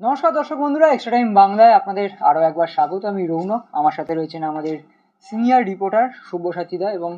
নমস্কার দর্শক বন্ধুরা এক্সট্রা টাইম বাংলায় আপনাদের আরও একবার স্বাগত। আমি রৌনক, আমার সাথে রয়েছেন আমাদের সিনিয়র রিপোর্টার সব্যসাচী দা এবং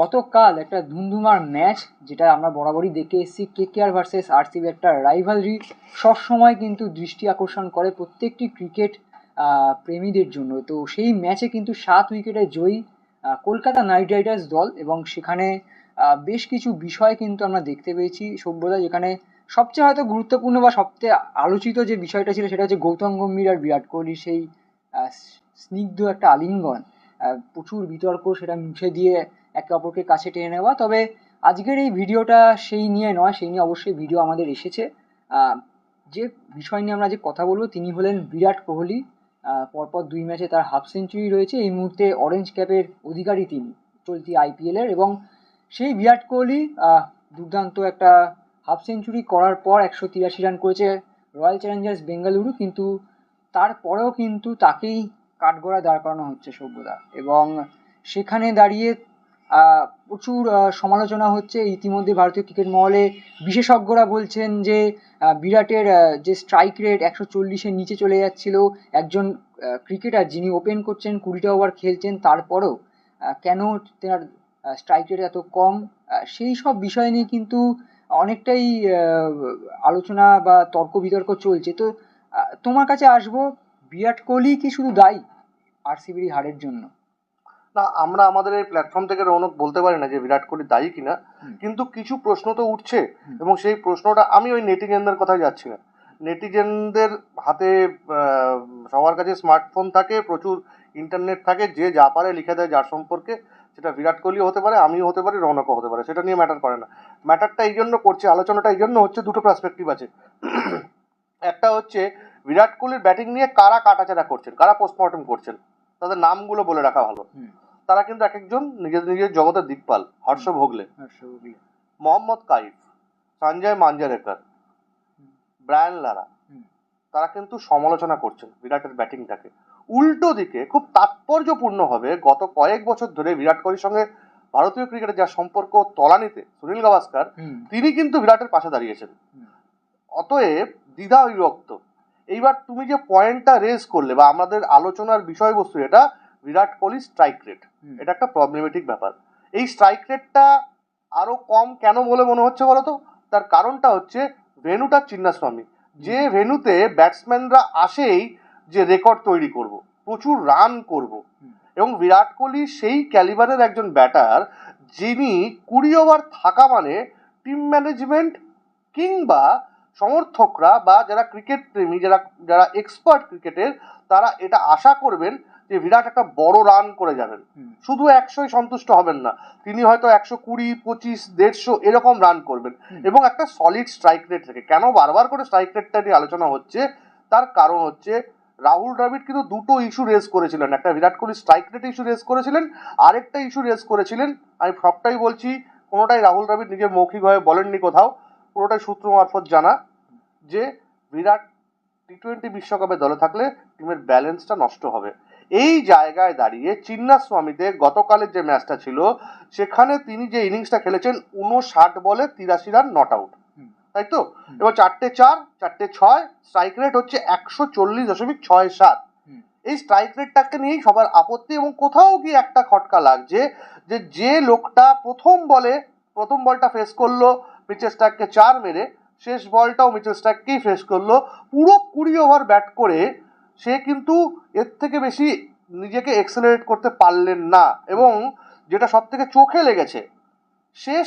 গতকাল একটা ধুমধুমার ম্যাচ যেটা আমরা বরাবরই দেখে এসেছি K K R versus RCB একটা রাইভালরি সবসময় কিন্তু দৃষ্টি আকর্ষণ করে প্রত্যেকটি ক্রিকেট প্রেমীদের জন্য। তো সেই ম্যাচে কিন্তু সাত উইকেটে জয়ী কলকাতা নাইট রাইডার্স দল এবং সেখানে বেশ কিছু বিষয় কিন্তু আমরা দেখতে পেয়েছি সভ্যতা যেখানে সবচেয়ে হয়তো গুরুত্বপূর্ণ বা সবচেয়ে আলোচিত যে বিষয়টা ছিল সেটা হচ্ছে গৌতম গম্ভীর আর বিরাট কোহলির সেই স্নিগ্ধ একটা আলিঙ্গন। প্রচুর বিতর্ক সেটা মুছে দিয়ে একে অপরকে কাছে টেনে নেওয়া। তবে আজকের এই ভিডিওটা সেই নিয়ে নয়, সেই নিয়ে অবশ্যই ভিডিও আমাদের এসেছে। যে বিষয় নিয়ে আমরা যে কথা বলব, তিনি হলেন বিরাট কোহলি। পরপর দুই ম্যাচে তার হাফ সেঞ্চুরি রয়েছে। এই মুহূর্তে অরেঞ্জ ক্যাপের অধিকারী তিনি, চলতি আইপিএলের এবং সেই বিরাট কোহলি দুর্দান্ত একটা হাফ সেঞ্চুরি করার পর একশো তিরাশি রান করেছে রয়্যাল চ্যালেঞ্জার্স বেঙ্গালুরু, কিন্তু তারপরেও কিন্তু তাকেই কাঠগড়া দাঁড় করানো হচ্ছে সভ্যতা। এবং সেখানে দাঁড়িয়ে প্রচুর সমালোচনা হচ্ছে। ইতিমধ্যে ভারতীয় ক্রিকেট মহলে বিশেষজ্ঞরা বলছেন যে বিরাটের যে স্ট্রাইক রেট একশো চল্লিশের নিচে চলে যাচ্ছিল, একজন ক্রিকেটার যিনি ওপেন করছেন, কুড়িটা ওভার খেলছেন, তারপরেও কেন তার স্ট্রাইক রেট এত কম? সেই সব বিষয় নিয়ে কিন্তু অনেকটাই আলোচনা বা তর্ক বিতর্ক চলছে। তো তোমার কাছে আসব বিরাট কোহলি কি শুধু দায়ী আরসিবির হারের জন্য? না আমরা আমাদের এই প্ল্যাটফর্ম থেকে রৌনক বলতে পারি না যে বিরাট কোহলি দায়ী কিনা। কিন্তু কিছু প্রশ্ন তো উঠছে এবং সেই প্রশ্নটা আমি ওই নেটিজেনদের কথাই যাচ্ছি না। নেটিজেনদের হাতে সবার কাছে স্মার্টফোন থাকে প্রচুর ইন্টারনেট থাকে যে যা পারে লিখে দেয় যার সম্পর্কে। সেটা বিরাট কোহলি হতে পারে আমিও হতে পারি রৌনকও হতে পারে সেটা নিয়ে ম্যাটার করে না। ম্যাটারটা এই জন্য করছে আলোচনাটা এই জন্য হচ্ছে দুটো পার্সপেক্টিভ আছে। একটা হচ্ছে বিরাট কোহলির ব্যাটিং নিয়ে কারা কাটাচাড়া করছেন কারা পোস্টমর্টম করছেন তাদের নামগুলো বলে রাখা ভালো। তারা কিন্তু এক একজন নিজের নিজের জগতের দিকপাল হর্ষ ভোগলে। মোহাম্মদ কাইফ সঞ্জয় মাঞ্জারেকর। ব্রায়ান লারা তারা কিন্তু সমালোচনা করছেন বিরাটের ব্যাটিংটাকে উল্টো দিকে খুব তাৎপর্যপূর্ণভাবে গত কয়েক বছর ধরে বিরাট কোহলির সঙ্গে ভারতীয় ক্রিকেটের যা সম্পর্ক তলানিতে সুনীল গাভাস্কার তিনি কিন্তু বিরাটের পাশে দাঁড়িয়েছেন। অতএব দ্বিধা বিভক্ত। এইবার তুমি যে পয়েন্টটা রেজ করলে বা আমাদের আলোচনার বিষয়বস্তু এটা বিরাট কোহলি স্ট্রাইক রেট এটা একটা প্রবলেমেটিক ব্যাপার। এই স্ট্রাইক রেটটা আরও কম কেন বলে মনে হচ্ছে বলতো? তার কারণটা হচ্ছে ভেনুটার চিন্নাস্বামী। যে ভেনুতে ব্যাটসম্যানরা আসেই যে রেকর্ড তৈরি করব প্রচুর রান করব। এবং বিরাট কোহলি সেই ক্যালিবারের একজন ব্যাটার যিনি কুড়ি ওভার থাকা মানে টিম ম্যানেজমেন্ট কিংবা সমর্থকরা বা যারা ক্রিকেট প্রেমী যারা যারা এক্সপার্ট ক্রিকেটের তারা এটা আশা করবেন যে বিরাট একটা বড় রান করে যাবেন। শুধু একশোই সন্তুষ্ট হবেন না তিনি হয়তো একশো কুড়ি পঁচিশ দেড়শো এরকম রান করবেন। এবং একটা সলিড স্ট্রাইক রেট থেকে কেন বারবার করে স্ট্রাইক রেটটা নিয়ে আলোচনা হচ্ছে? তার কারণ হচ্ছে রাহুল দ্রাবিড় কিন্তু দুটো ইস্যু রেজ করেছিলেন। একটা Virat Kohli strike rate issue raise করেছিলেন, আরেকটা ইস্যু রেজ করেছিলেন। আমি সবটাই বলছি, কোনোটাই রাহুল দ্রাবিড় নিজের মৌখিকভাবে বলেননি কোথাও, পুরোটাই সূত্র মারফত জানা যে বিরাট টি টোয়েন্টি বিশ্বকাপে দলে থাকলে টিমের ব্যালেন্সটা নষ্ট হবে। এই জায়গায় দাঁড়িয়ে চিন্নাস্বামীতে গতকালের যে ম্যাচটা ছিল, সেখানে তিনি যে ইনিংসটা খেলেছেন উনষাট বলে তিরাশি রান নট আউট। তাই তো? এবার চারটে চার চারটে ছয় স্ট্রাইক রেট হচ্ছে একশো চল্লিশ দশমিক ছয় সাত। এই স্ট্রাইক রেটটাকে নিয়েই সবার আপত্তি এবং কোথাও গিয়ে একটা খটকা লাগছে যে যে লোকটা প্রথম বলে প্রথম বলটা ফেস করল মিচেল স্ট্যাককে চার মেরে শেষ বলটাও মিচেল স্ট্যাককেই ফেস করল পুরো কুড়ি ওভার ব্যাট করে সে কিন্তু এর থেকে বেশি নিজেকে এক্সেলারেট করতে পারলেন না এবং যেটা সব থেকে চোখে লেগেছে শেষ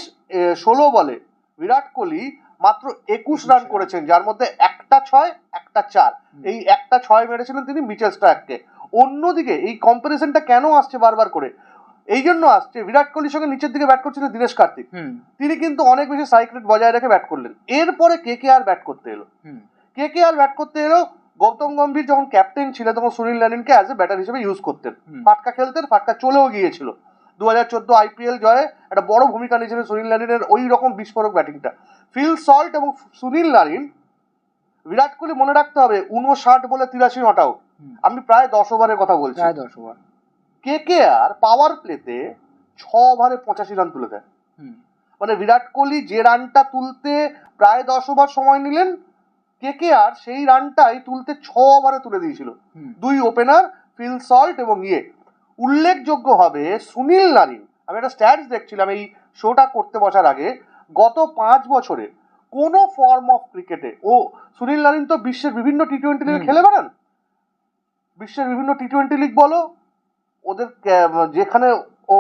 ষোলো বলে বিরাট কোহলি মাত্র একুশ রান করেছেন যার মধ্যে একটা ছয় একটা চার। এই একটা ছয় মেরেছিলেন তিনি মিচেল স্ট্যাককে অন্যদিকে এই কম্পারিজনটা কেন আসছে বারবার করে? এই জন্য আসছে বিরাট কোহলির সঙ্গে নিচের দিকে ব্যাট করছিলেন দীনেশ কার্তিক। তিনি কিন্তু অনেক বেশি স্ট্রাইক রেট বজায় রেখে ব্যাট করলেন। এরপরে কে কে আর ব্যাট করতে এলো? কে কে আর ব্যাট করতে এলো? গৌতম গম্ভীর যখন ক্যাপ্টেন ছিলেন তখন সুনীল নারিনকে অ্যাজ এ ব্যাটার হিসেবে ইউজ করতেন। ফাটকা খেলতেন ফাটকা চলেও গিয়েছিল। দু হাজার চোদ্দ আইপিএল জয়ে একটা বড় ভূমিকা নিয়েছিলেন সুনীল নারিনের ওই রকম বিস্ফোরক ব্যাটিংটা ফিল সল্ট এবং সুনীল নারিন বিরাট কোহলি মনে রাখতে হবে উনষাট বলে তিরাশি নট আউট। আমি প্রায় দশ ওভারের কথা বলছি। প্রায় দশ ওভার। কে কে আর পাওয়ার প্লেতে ছ ওভারে পঁচাশি রান তুলে দেয়। মানে বিরাট কোহলি যে রানটা তুলতে প্রায় দশ ওভার সময় নিলেন কে কে আর সেই রানটাই তুলতে ছ ওভারে তুলে দিয়েছিল। দুই ওপেনার ফিল সল্ট এবং ইয়ে। উল্লেখযোগ্য হবে সুনীল নারিন। আমি একটা স্ট্যাটস দেখছিলাম এই শোটা করতে বসার আগে। গত পাঁচ বছরে কোনো ফর্ম অফ ক্রিকেটে ও সুনীল নারিন তো বিশ্বের বিভিন্ন টি টোয়েন্টি লিগে খেলে বেড়ান। বিশ্বের বিভিন্ন টি টোয়েন্টি লিগ বলো ওদের যেখানে ও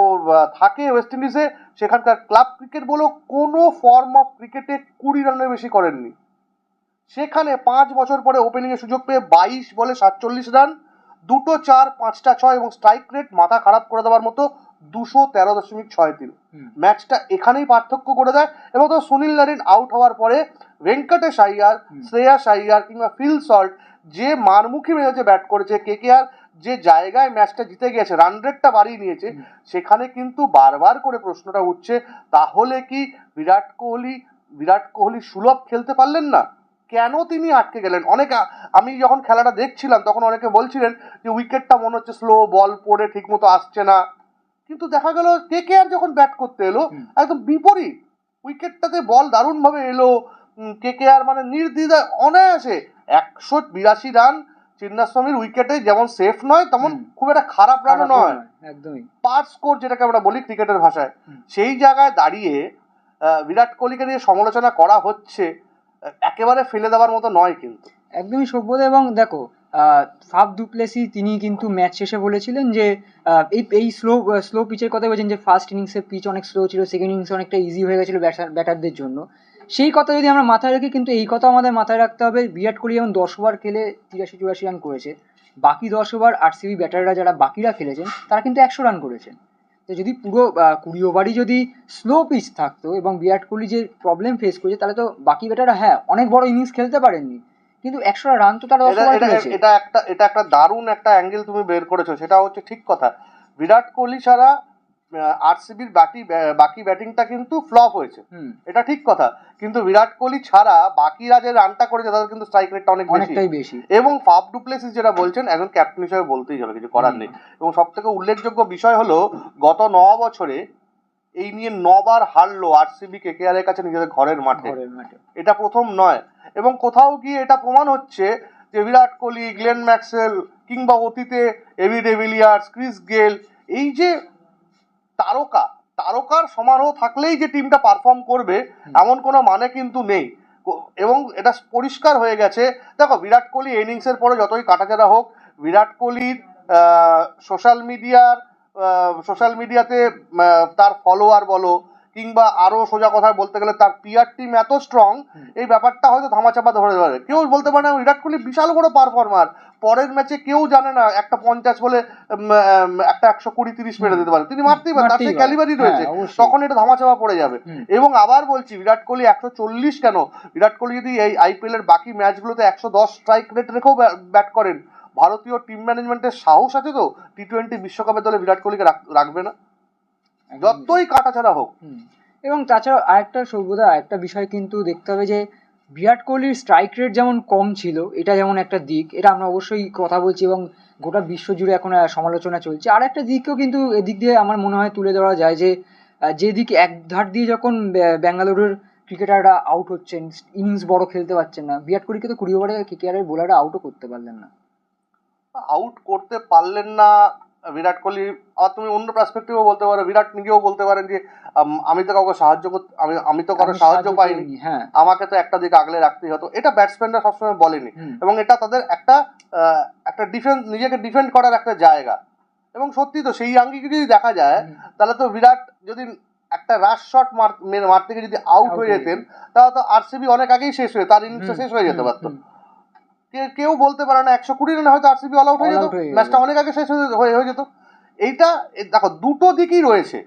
থাকে ওয়েস্ট ইন্ডিজে সেখানকার ক্লাব ক্রিকেট বলো কোনো ফর্ম অফ ক্রিকেটে কুড়ি রানের বেশি করেননি। সেখানে পাঁচ বছর পরে ওপেনিংয়ের সুযোগ পেয়ে বাইশ বলে সাতচল্লিশ রান দুটো চার পাঁচটা ছয় এবং স্ট্রাইক রেট মাথা খারাপ করে দেওয়ার মতো দুশো তেরো দশমিক ছয় তিন। ম্যাচটা এখানেই পার্থক্য করে দেয় এবং তো সুনীল নারিন আউট হওয়ার পরে ভেঙ্কটেশ আইয়ার শ্রেয়া আইয়ার কিংবা ফিল সল্ট যে মারমুখী মেজাজে ব্যাট করেছে কে কে আর যে জায়গায় ম্যাচটা জিতে গেছে রান রেটটা বাড়িয়ে নিয়েছে সেখানে কিন্তু বারবার করে প্রশ্নটা উঠছে তাহলে কি বিরাট কোহলি বিরাট কোহলি সুলভ খেলতে পারলেন না? কেন তিনি আটকে গেলেন? অনেক আমি যখন খেলাটা দেখছিলাম তখন অনেকে বলছিলেন যে উইকেটটা মনে হচ্ছে স্লো বল পড়ে ঠিকমতো আসছে না। কিন্তু দেখা গেল কে কে আর যখন ব্যাট করতে এলো একদম বিপরীত উইকেটটাতে বল দারুণভাবে এলো। কে কে আর মানে নির্দ্বিধায় অনায়াসে একশো বিরাশি রান চিন্নাস্বামীর উইকেটে যেমন সেফ নয় তেমন খুব একটা খারাপ রানও নয়। একদমই। পার স্কোর যেটাকে আমরা বলি ক্রিকেটের ভাষায়। সেই জায়গায় দাঁড়িয়ে বিরাট কোহলিকে নিয়ে সমালোচনা করা হচ্ছে একেবারে ফেলে দেওয়ার মতো নয় কিন্তু। একদমই সভ্যতা এবং দেখো ফাফ দুপ্লেসি তিনি কিন্তু ম্যাচ শেষে বলেছিলেন যে এই এই স্লো স্লো পিচের কথা বলছেন যে ফার্স্ট ইনিংসের পিচ অনেক স্লো ছিল সেকেন্ড ইনিংসে অনেকটা ইজি হয়ে গেছিল ব্যাটারদের জন্য। সেই কথা যদি আমরা মাথায় রাখি, কিন্তু এই কথা আমাদের মাথায় রাখতে হবে, বিরাট কোহলি যেমন দশ ওভার খেলে তিরাশি, চুরাশি রান করেছে। বাকি দশ ওভার আরসিবি ব্যাটাররা যারা বাকিরা খেলেছেন, তারা কিন্তু একশো রান করেছেন। তো যদি পুরো কুড়ি ওভারই যদি স্লো পিচ থাকতো এবং বিরাট কোহলি যে প্রবলেম ফেস করেছে, তাহলে তো বাকি ব্যাটাররা হ্যাঁ অনেক বড় ইনিংস খেলতে পারেননি। কিন্তু একশো রান তো তারা এটা একটা এটা একটা দারুণ একটা অ্যাঙ্গেল তুমি বের করেছ সেটা হচ্ছে ঠিক কথা। বিরাট কোহলি ছাড়া আরসিবির বাকি বাকি ব্যাটিংটা কিন্তু ফ্লপ হয়েছে। এটা ঠিক কথা। কিন্তু বিরাট কোহলি ছাড়া বাকিরা যে রানটা করেছে তাদের কিন্তু স্ট্রাইক রেটটা অনেক বেশি। বেশি। এবং ফাফ ডুপ্লেসিস যেটা বলছেন একজন ক্যাপ্টেন হিসেবে বলতেই হবে কিছু করার নেই। এবং সব থেকে উল্লেখযোগ্য বিষয় হলো গত ন বছরে এই নিয়ে নবার হারলো আরসিবি কেকেআর এর কাছে নিজেদের ঘরের মাঠে। এটা প্রথম নয়। এবং কোথাও গিয়ে এটা প্রমাণ হচ্ছে যে বিরাট কোহলি গ্লেন ম্যাক্সেল কিংবা অতীতে এভি ডেভিলিয়ার্স ক্রিস গেল এই যে তারকা তারকার সমারোহ থাকলেই যে টিমটা পারফর্ম করবে এমন কোনো মানে কিন্তু নেই। এবং এটা পরিষ্কার হয়ে গেছে। দেখো বিরাট কোহলি ইনিংসের পরে যতই কাটাচাড়া হোক বিরাট কোহলির সোশ্যাল মিডিয়ার সোশ্যাল মিডিয়াতে তার ফলোয়ার বলো কিংবা আরও সোজা কথা বলতে গেলে তার পিআর টিম এত স্ট্রং এই ব্যাপারটা হয়তো ধামাচাপা ধরে ধরে। কেউ বলতে পারে না বিরাট কোহলি বিশাল বড় পারফর্মার পরের ম্যাচে কেউ জানে না একটা পঞ্চাশ বলে একটা একশো কুড়ি তিরিশ মেরে দিতে পারে। তিনি মারতেই পারেন তার সেই পারে। ক্যালিবারি রয়েছে। তখন এটা ধামাচাপা পড়ে যাবে। এবং আবার বলছি বিরাট কোহলি একশো চল্লিশ কেন? বিরাট কোহলি যদি এই আইপিএল এর বাকি ম্যাচগুলোতে একশো দশ স্ট্রাইক রেট রেখেও ব্যাট করেন ভারতীয় টিম ম্যানেজমেন্টের সাহস আছে তো টি টোয়েন্টি বিশ্বকাপের দলে বিরাট কোহলিকে রাখ- রাখবে না। যতই কাটাছাড়া হোক। এবং তাছাড়া আরেকটা সভ্যতা আরেকটা বিষয় কিন্তু দেখতে হবে যে বিরাট কোহলির স্ট্রাইক রেট যেমন কম ছিল এটা যেমন একটা দিক এটা আমরা অবশ্যই কথা বলছি এবং গোটা বিশ্ব জুড়ে এখন সমালোচনা চলছে। আর একটা দিকও কিন্তু এদিক দিয়ে আমার মনে হয় তুলে ধরা যায় যে যেদিক এক ধার দিয়ে যখন বে- বেঙ্গালুরুর ক্রিকেটাররা আউট হচ্ছেন ইনিংস বড় খেলতে পারছেন না বিরাট কোহলিকে তো কুড়ি ওভারে কেকেআরের বোলাররা আউটও করতে পারলেন না। আউট করতে পারলেন না বিরাট কোহলি। আর তুমি অন্য পার্সপেক্টিভও বলতে পারো বিরাট নিজেও বলতে পারেন যে আমি তো কাউকে সাহায্য করতে আমি আমি তো কারও সাহায্য পাইনি। হ্যাঁ। আমাকে তো একটা দিকে আগলে রাখতেই হতো। এটা ব্যাটসম্যানরা সবসময় বলেনি। এবং এটা তাদের একটা একটা ডিফেন্স নিজেকে ডিফেন্ড করার একটা জায়গা। এবং সত্যি তো সেই আঙ্গিকে যদি দেখা যায় তাহলে তো বিরাট যদি একটা রাশ শট মারতে গিয়ে যদি আউট হয়ে যেতেন তাহলে তো আরসিবি অনেক আগেই শেষ হয়ে তার ইনিংসটা শেষ হয়ে যেতে পারতো। কেউ বলতে পারে না একশো কুড়ি রানে হয়তো আরসিবি অল আউট হয়ে যেত ম্যাচটা অনেক আগে শেষ হয়ে হয়ে- যেত। এইটা দেখো দুটো দিকই রয়েছে।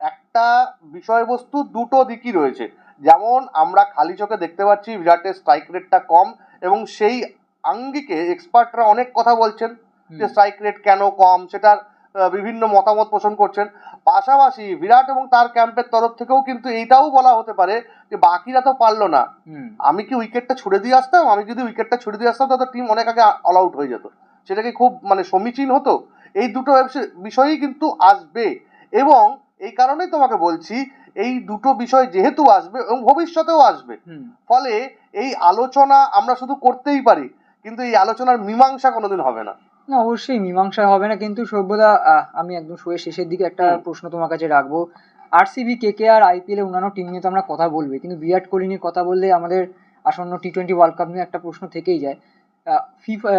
একটা বিষয়বস্তু দুটো দিকই রয়েছে। যেমন আমরা খালি চোখে দেখতে পাচ্ছি বিরাটের স্ট্রাইক রেটটা কম এবং সেই আঙ্গিকে এক্সপার্টরা অনেক কথা বলছেন যে স্ট্রাইক রেট কেন কম সেটার বিভিন্ন মতামত পোষণ করছেন। পাশাপাশি বিরাট এবং তার ক্যাম্পের তরফ থেকেও কিন্তু এইটাও বলা হতে পারে যে বাকিরা তো পারল না। আমি কি উইকেটটা ছুড়ে দিয়ে আসতাম? আমি যদি উইকেটটা ছুড়ে দিয়ে আসতাম তাহলে টিম অনেক আগে অল আউট হয়ে যেত। সেটা কি খুব মানে সমীচীন হতো। এই দুটো বিষয়- বিষয়ই কিন্তু আসবে। এবং এই কারণেই তোমাকে বলছি এই দুটো বিষয় যেহেতু আসবে এবং ভবিষ্যতেও আসবে ফলে এই আলোচনা আমরা শুধু করতেই পারি কিন্তু এই আলোচনার মীমাংসা কোনোদিন হবে না। না অবশ্যই মীমাংসা হবে না কিন্তু সভ্যতা আহ, আমি একদম শোয়ের শেষের দিকে একটা প্রশ্ন তোমার কাছে রাখব। আর আরসিবি কে কে আর আইপিএল এ অন্যান্য টিম নিয়ে তো আমরা কথা বলবে কিন্তু বিরাট কোহলি নিয়ে কথা বললে আমাদের আসন্ন টি টোয়েন্টি ওয়ার্ল্ড কাপ নিয়ে একটা প্রশ্ন থেকেই যায়। ফিফা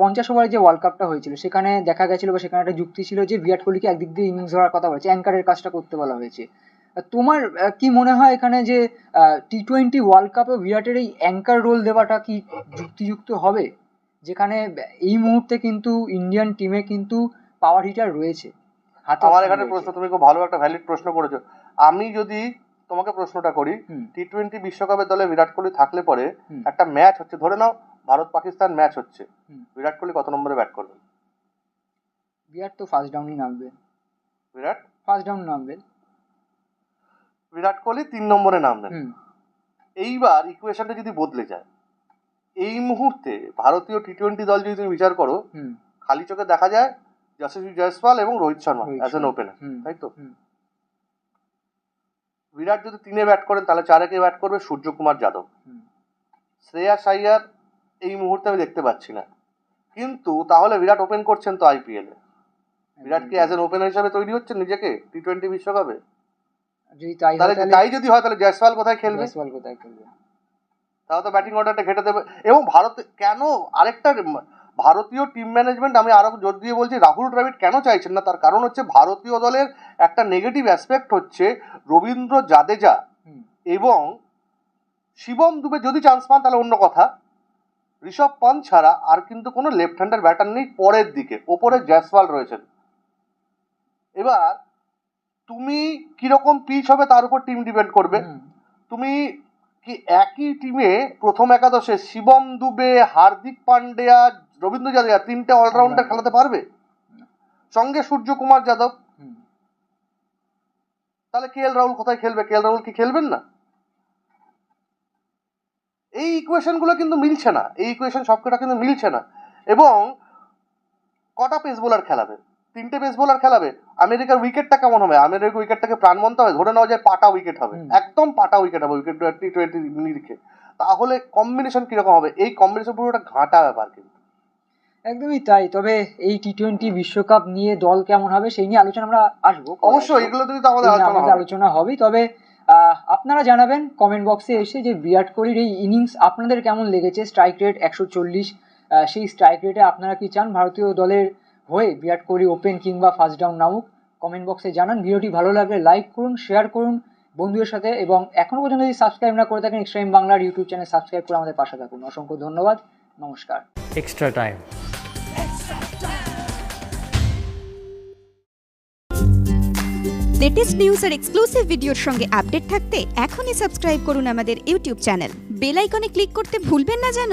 পঞ্চাশ ওভারের যে ওয়ার্ল্ড কাপটা হয়েছিল সেখানে দেখা গেছিল বা সেখানে একটা যুক্তি ছিল যে বিরাট কোহলিকে একদিক দিয়ে ইনিংস ধরার কথা বলেছে অ্যাঙ্কারের কাজটা করতে বলা হয়েছে। তোমার কি মনে হয় এখানে যে টি টোয়েন্টি ওয়ার্ল্ড কাপে বিরাটের এই অ্যাঙ্কার রোল দেওয়াটা কি যুক্তিযুক্ত হবে? যেখানে এই মুহূর্তে কিন্তু ইন্ডিয়ান টিমে কিন্তু পাওয়ার হিটার রয়েছে। আমার এখানে প্রশ্ন তুমি খুব ভালো একটা ভ্যালিড প্রশ্ন করেছ। আমি যদি তোমাকে প্রশ্নটা করি টি টোয়েন্টি বিশ্বকাপের দলে বিরাট কোহলি থাকলে পরে একটা ম্যাচ হচ্ছে ধরে নাও ভারত পাকিস্তান ম্যাচ হচ্ছে। বিরাট কোহলি কত নম্বরে ব্যাট করবে বিরাট তো ফার্স্ট ডাউনই নামবে। বিরাট? ফার্স্ট ডাউন নামবে। বিরাট কোহলি তিন নম্বরে নামবেন। এইবার ইকুয়েশনটা যদি বদলে যায় এই মুহূর্তে ভারতীয় টি টোয়েন্টি দল যদি তুমি বিচার করো খালি চোখে দেখা যায় যশস্বী জয়সওয়াল এবং Rohit Sharma as an opener তাই তো? বিরাট যদি তিনে ব্যাট করেন তাহলে চারে কে ব্যাট করবে? সূর্যকুমার যাদব। শ্রেয়া সাইয়ার এই মুহূর্তে আমি দেখতে পাচ্ছি না। কিন্তু তাহলে বিরাট ওপেন করছেন তো আইপিএল এ। বিরাট কি অ্যাজ এন ওপেনার হিসাবে তৈরি হচ্ছে নিজেকে টি টোয়েন্টি বিশ্বকাপে? তাই যদি হয় তাহলে জয়সওয়াল কোথায় খেলবে? জয়সওয়াল কোথায় খেলবে? তাহলে তো ব্যাটিং অর্ডারটা ঘেটে দেবে। এবং ভারত কেন আরেকটা ভারতীয় টিম ম্যানেজমেন্ট আমি আরও জোর দিয়ে বলছি রাহুল দ্রাবিড় কেন চাইছেন না? তার কারণ হচ্ছে ভারতীয় দলের একটা নেগেটিভ অ্যাসপেক্ট হচ্ছে রবীন্দ্র জাদেজা এবং শিবম দুবে যদি চান্স পান তাহলে অন্য কথা। ঋষভ পান ছাড়া আর কিন্তু কোনো লেফট হ্যান্ডার ব্যাটার নেই পরের দিকে। ওপরে জয়সওয়াল রয়েছেন। এবার তুমি কীরকম পিচ হবে তার উপর টিম ডিপেন্ড করবে। তুমি একই টিমে প্রথম একাদশে শিবম দুবে হার্দিক পান্ডেয়া রবীন্দ্র জাদেজা তিনটে অলরাউন্ডার খেলাতে পারবে? সঙ্গে সূর্যকুমার যাদব। তাহলে কে এল রাহুল কোথায় খেলবে? কে এল রাহুল কি খেলবেন না? এই ইকুয়েশনগুলো কিন্তু মিলছে না। এই ইকুয়েশন সবকটা কিন্তু মিলছে না। এবং কটা পেস বোলার খেলাবে? তিনটে পেস বোলার খেলাবে। আমেরিকার উইকেটটা কেমন হবে? আমেরিকার উইকেটটাকে প্রাণবন্ত হবে। ধরে নেওয়া যায় পাটা উইকেট হবে। একদম পাটা উইকেট হবে উইকেট টি টোয়েন্টি নিরিখে তাহলে কম্বিনেশন কীরকম হবে? এই কম্বিনেশন পুরোটা ঘাঁটা ব্যাপার কিন্তু। একদমই তাই। তবে এই টি টোয়েন্টি বিশ্বকাপ নিয়ে দল কেমন হবে সেই নিয়ে আলোচনা আমরা আসব। অবশ্যই। এগুলো তো আমাদের আলোচনা হবে। হবেই। তবে আপনারা জানাবেন কমেন্ট বক্সে এসে যে বিরাট কোহলির এই ইনিংস আপনাদের কেমন লেগেছে? স্ট্রাইক রেট একশো চল্লিশ সেই স্ট্রাইক রেটে আপনারা কি চান? ভারতীয় দলের হয়ে বিরাট কোহলি ওপেন কিংবা ফার্স্ট ডাউন নামুক কমেন্ট বক্সে জানান। ভিডিওটি ভালো লাগলে লাইক করুন শেয়ার করুন বন্ধুদের সাথে এবং এখনও পর্যন্ত যদি সাবস্ক্রাইব না করে থাকেন এক্সট্রাইম বাংলার ইউটিউব চ্যানেল সাবস্ক্রাইব করে আমাদের পাশে থাকুন। অসংখ্য ধন্যবাদ নমস্কার। Extra time. লেটেস্ট নিউজ আর এক্সক্লুসিভ ভিডিওর সঙ্গে আপডেট থাকতে এখনই সাবস্ক্রাইব করুন আমাদের ইউটিউব চ্যানেল বেল আইকনে ক্লিক করতে ভুলবেন না যেন।